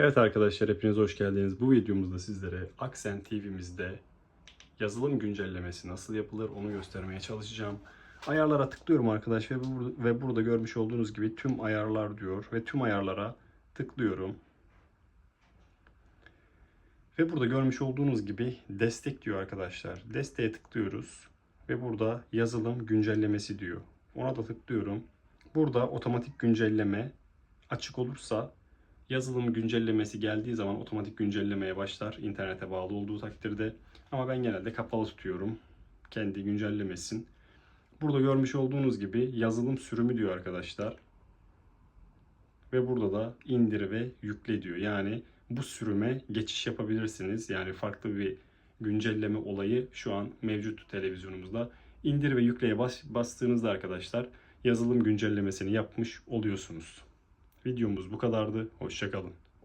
Evet arkadaşlar hepiniz hoş geldiniz. Bu videomuzda sizlere Aksen TV'mizde yazılım güncellemesi nasıl yapılır onu göstermeye çalışacağım. Ayarlara tıklıyorum arkadaş ve, bur- ve burada görmüş olduğunuz gibi tüm ayarlar diyor ve tüm ayarlara tıklıyorum. Ve burada görmüş olduğunuz gibi destek diyor arkadaşlar. Desteğe tıklıyoruz ve burada yazılım güncellemesi diyor. Ona da tıklıyorum. Burada otomatik güncelleme açık olursa yazılım güncellemesi geldiği zaman otomatik güncellemeye başlar internete bağlı olduğu takdirde. Ama ben genelde kapalı tutuyorum. Kendi güncellemesin. Burada görmüş olduğunuz gibi yazılım sürümü diyor arkadaşlar. Ve burada da indir ve yükle diyor. Yani bu sürüme geçiş yapabilirsiniz. Yani farklı bir güncelleme olayı şu an mevcut televizyonumuzda. İndir ve yükleye bas, bastığınızda arkadaşlar yazılım güncellemesini yapmış oluyorsunuz. Videomuz bu kadardı. Hoşçakalın.